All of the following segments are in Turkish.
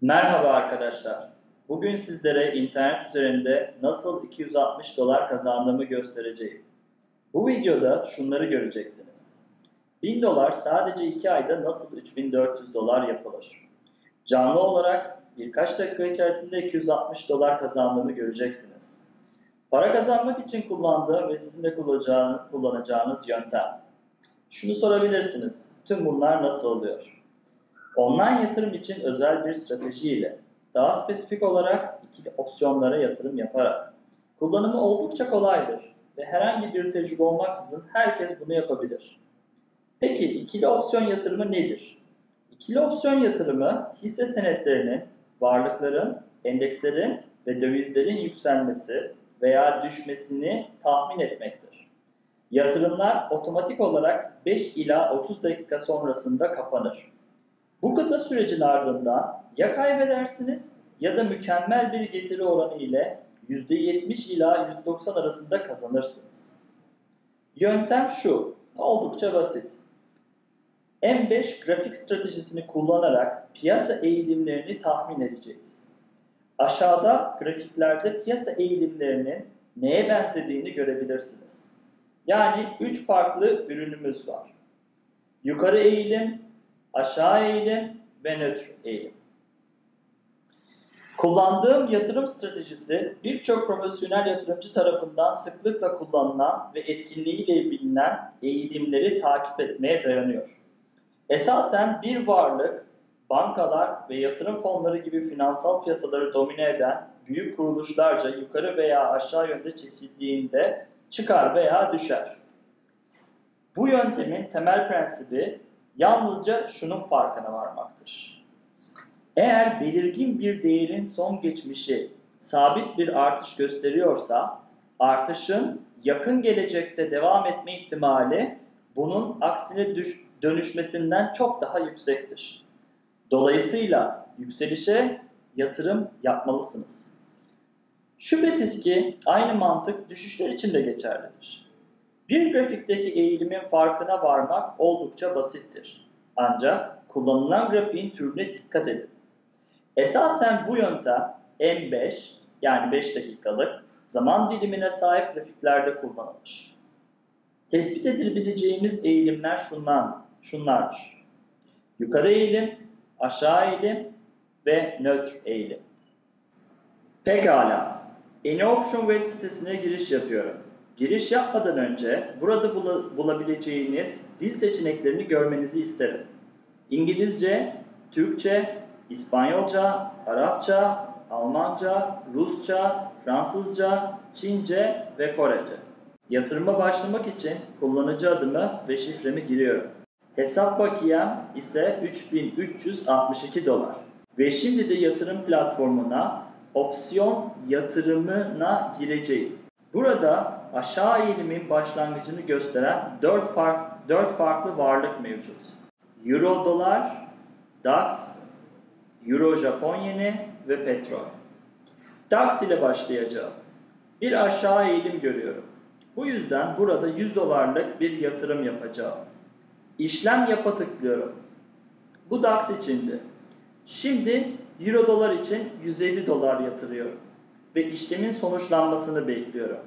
Merhaba arkadaşlar. Bugün sizlere internet üzerinde nasıl 260 dolar kazandığımı göstereceğim. Bu videoda şunları göreceksiniz. 1000 dolar sadece 2 ayda nasıl 3400 dolar yapılır? Canlı olarak birkaç dakika içerisinde 260 dolar kazandığımı göreceksiniz. Para kazanmak için kullandığım ve sizin de kullanacağınız yöntem. Şunu sorabilirsiniz. Tüm bunlar nasıl oluyor? Online yatırım için özel bir strateji ile daha spesifik olarak ikili opsiyonlara yatırım yaparak kullanımı oldukça kolaydır ve herhangi bir tecrübe olmaksızın herkes bunu yapabilir. Peki ikili opsiyon yatırımı nedir? İkili opsiyon yatırımı hisse senetlerinin, varlıkların, endekslerin ve dövizlerin yükselmesi veya düşmesini tahmin etmektir. Yatırımlar otomatik olarak 5 ila 30 dakika sonrasında kapanır bu kısa sürecin ardından ya kaybedersiniz ya da mükemmel bir getiri oranı ile %70 ila %90 arasında kazanırsınız. Yöntem şu, oldukça basit. M5 grafik stratejisini kullanarak piyasa eğilimlerini tahmin edeceğiz. Aşağıda grafiklerde piyasa eğilimlerinin neye benzediğini görebilirsiniz. Yani 3 farklı ürünümüz var. Yukarı eğilim, aşağı eğilim ve nötr eğilim. Kullandığım yatırım stratejisi birçok profesyonel yatırımcı tarafından sıklıkla kullanılan ve etkinliğiyle bilinen eğilimleri takip etmeye dayanıyor. Esasen bir varlık, bankalar ve yatırım fonları gibi finansal piyasaları domine eden büyük kuruluşlarca yukarı veya aşağı yönde çekildiğinde çıkar veya düşer. Bu yöntemin temel prensibi yalnızca şunun farkına varmaktır. Eğer belirgin bir değerin son geçmişi sabit bir artış gösteriyorsa, artışın yakın gelecekte devam etme ihtimali bunun aksine düş, dönüşmesinden çok daha yüksektir. Dolayısıyla yükselişe yatırım yapmalısınız. Şüphesiz ki aynı mantık düşüşler için de geçerlidir. Bir grafikteki eğilimin farkına varmak oldukça basittir. Ancak kullanılan grafiğin türüne dikkat edin. Esasen bu yöntem M5 yani 5 dakikalık zaman dilimine sahip grafiklerde kullanılır. Tespit edilebileceğimiz eğilimler şunlar, şunlardır. Yukarı eğilim, aşağı eğilim ve nötr eğilim. Pekala. AnyOption web sitesine giriş yapıyorum. Giriş yapmadan önce burada bulabileceğiniz dil seçeneklerini görmenizi isterim. İngilizce, Türkçe, İspanyolca, Arapça, Almanca, Rusça, Fransızca, Çince ve Korece. Yatırıma başlamak için kullanıcı adımı ve şifremi giriyorum. Hesap bakiyem ise 3362 dolar. Ve şimdi de yatırım platformuna opsiyon yatırımına gireceğim. Burada aşağı eğilimin başlangıcını gösteren 4, fark, 4 farklı varlık mevcut. Euro dolar, DAX, Euro Japon yeni ve petrol. DAX ile başlayacağım. Bir aşağı eğilim görüyorum. Bu yüzden burada 100 dolarlık bir yatırım yapacağım. İşlem yapa tıklıyorum. Bu DAX içindi. Şimdi Euro dolar için 150 dolar yatırıyorum ve işlemin sonuçlanmasını bekliyorum.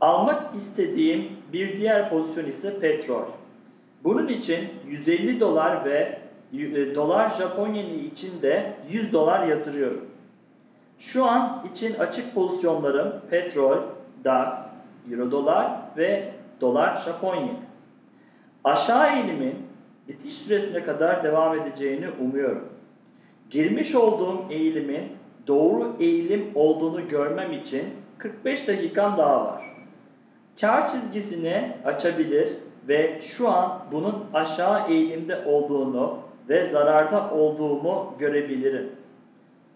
Almak istediğim bir diğer pozisyon ise petrol. Bunun için 150 dolar ve e, dolar Japon için de 100 dolar yatırıyorum. Şu an için açık pozisyonlarım petrol, DAX, Euro dolar ve dolar Japon. Aşağı eğilimin bitiş süresine kadar devam edeceğini umuyorum. Girmiş olduğum eğilimin doğru eğilim olduğunu görmem için 45 dakikam daha var kar çizgisini açabilir ve şu an bunun aşağı eğilimde olduğunu ve zararda olduğumu görebilirim.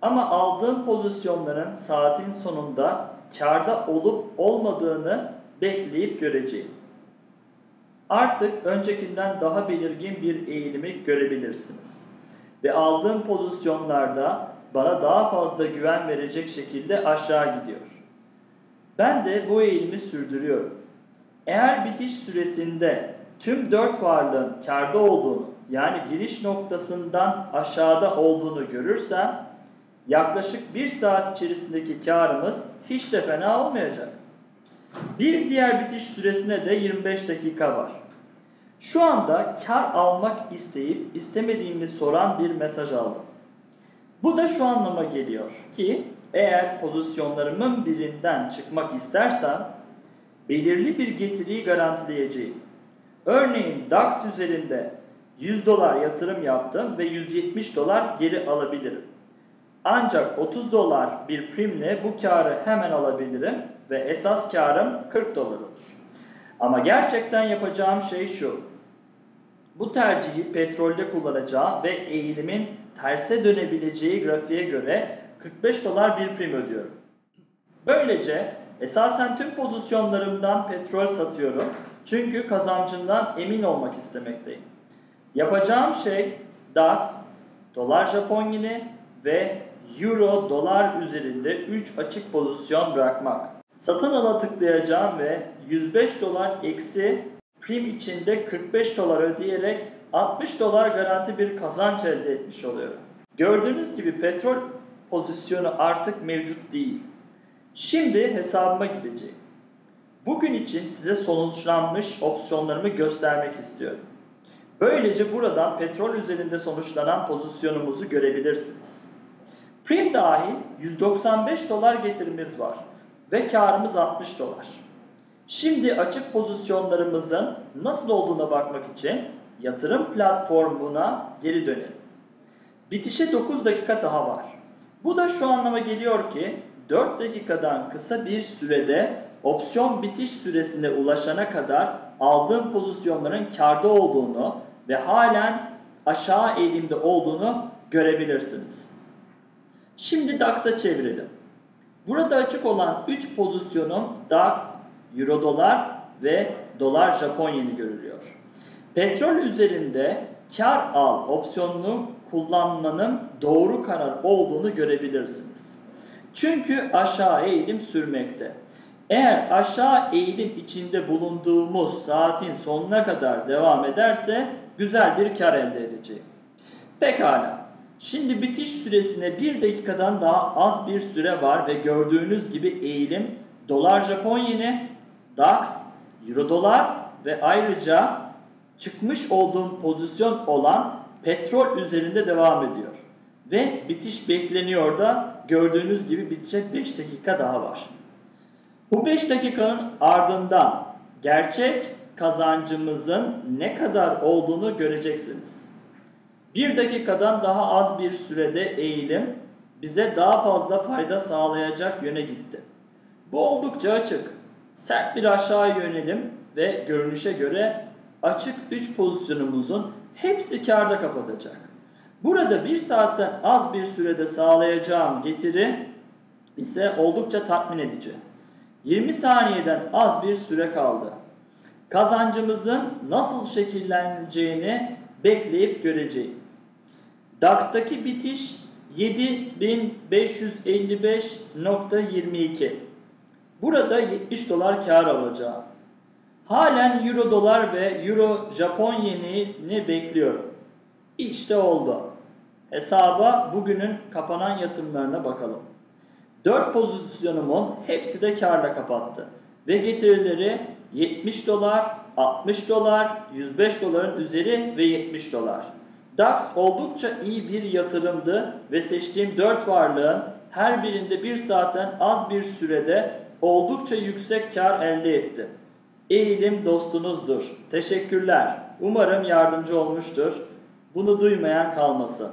Ama aldığım pozisyonların saatin sonunda karda olup olmadığını bekleyip göreceğim. Artık öncekinden daha belirgin bir eğilimi görebilirsiniz. Ve aldığım pozisyonlarda bana daha fazla güven verecek şekilde aşağı gidiyor. Ben de bu eğilimi sürdürüyorum. Eğer bitiş süresinde tüm dört varlığın karda olduğunu yani giriş noktasından aşağıda olduğunu görürsem yaklaşık 1 saat içerisindeki karımız hiç de fena olmayacak. Bir diğer bitiş süresine de 25 dakika var. Şu anda kar almak isteyip istemediğimi soran bir mesaj aldım. Bu da şu anlama geliyor ki eğer pozisyonlarımın birinden çıkmak istersem belirli bir getiriyi garantileyeceğim. Örneğin DAX üzerinde 100 dolar yatırım yaptım ve 170 dolar geri alabilirim. Ancak 30 dolar bir primle bu karı hemen alabilirim ve esas karım 40 dolar olur. Ama gerçekten yapacağım şey şu. Bu tercihi petrolde kullanacağım ve eğilimin terse dönebileceği grafiğe göre 45 dolar bir prim ödüyorum. Böylece esasen tüm pozisyonlarımdan petrol satıyorum çünkü kazancından emin olmak istemekteyim. Yapacağım şey DAX, dolar Japon yeni ve Euro dolar üzerinde 3 açık pozisyon bırakmak. Satın ala tıklayacağım ve 105 dolar eksi prim içinde 45 dolar ödeyerek 60 dolar garanti bir kazanç elde etmiş oluyorum. Gördüğünüz gibi petrol pozisyonu artık mevcut değil. Şimdi hesabıma gideceğim. Bugün için size sonuçlanmış opsiyonlarımı göstermek istiyorum. Böylece buradan petrol üzerinde sonuçlanan pozisyonumuzu görebilirsiniz. Prim dahil 195 dolar getirimiz var ve karımız 60 dolar. Şimdi açık pozisyonlarımızın nasıl olduğuna bakmak için yatırım platformuna geri dönelim. Bitişe 9 dakika daha var. Bu da şu anlama geliyor ki 4 dakikadan kısa bir sürede opsiyon bitiş süresine ulaşana kadar aldığım pozisyonların karda olduğunu ve halen aşağı eğilimde olduğunu görebilirsiniz. Şimdi DAX'a çevirelim. Burada açık olan 3 pozisyonum DAX, Euro dolar ve dolar Japon yeni görülüyor. Petrol üzerinde kar al opsiyonunu kullanmanın doğru karar olduğunu görebilirsiniz. Çünkü aşağı eğilim sürmekte. Eğer aşağı eğilim içinde bulunduğumuz saatin sonuna kadar devam ederse güzel bir kar elde edeceğim. Pekala. Şimdi bitiş süresine bir dakikadan daha az bir süre var ve gördüğünüz gibi eğilim dolar Japon yeni, DAX, Euro dolar ve ayrıca çıkmış olduğum pozisyon olan petrol üzerinde devam ediyor. Ve bitiş bekleniyor da gördüğünüz gibi bitecek 5 dakika daha var. Bu 5 dakikanın ardından gerçek kazancımızın ne kadar olduğunu göreceksiniz. 1 dakikadan daha az bir sürede eğilim bize daha fazla fayda sağlayacak yöne gitti. Bu oldukça açık. Sert bir aşağı yönelim ve görünüşe göre açık 3 pozisyonumuzun hepsi karda kapatacak. Burada 1 saatten az bir sürede sağlayacağım getiri ise oldukça tatmin edici. 20 saniyeden az bir süre kaldı. Kazancımızın nasıl şekilleneceğini bekleyip göreceğim. DAX'taki bitiş 7555.22. Burada 70 dolar kar alacağım. Halen euro dolar ve euro Japon yenini bekliyorum. İşte oldu. Hesaba bugünün kapanan yatırımlarına bakalım. 4 pozisyonumun hepsi de karla kapattı. Ve getirileri 70 dolar, 60 dolar, 105 doların üzeri ve 70 dolar. DAX oldukça iyi bir yatırımdı ve seçtiğim 4 varlığın her birinde 1 saatten az bir sürede oldukça yüksek kar elde etti. Eğilim dostunuzdur. Teşekkürler. Umarım yardımcı olmuştur. Bunu duymayan kalmasın.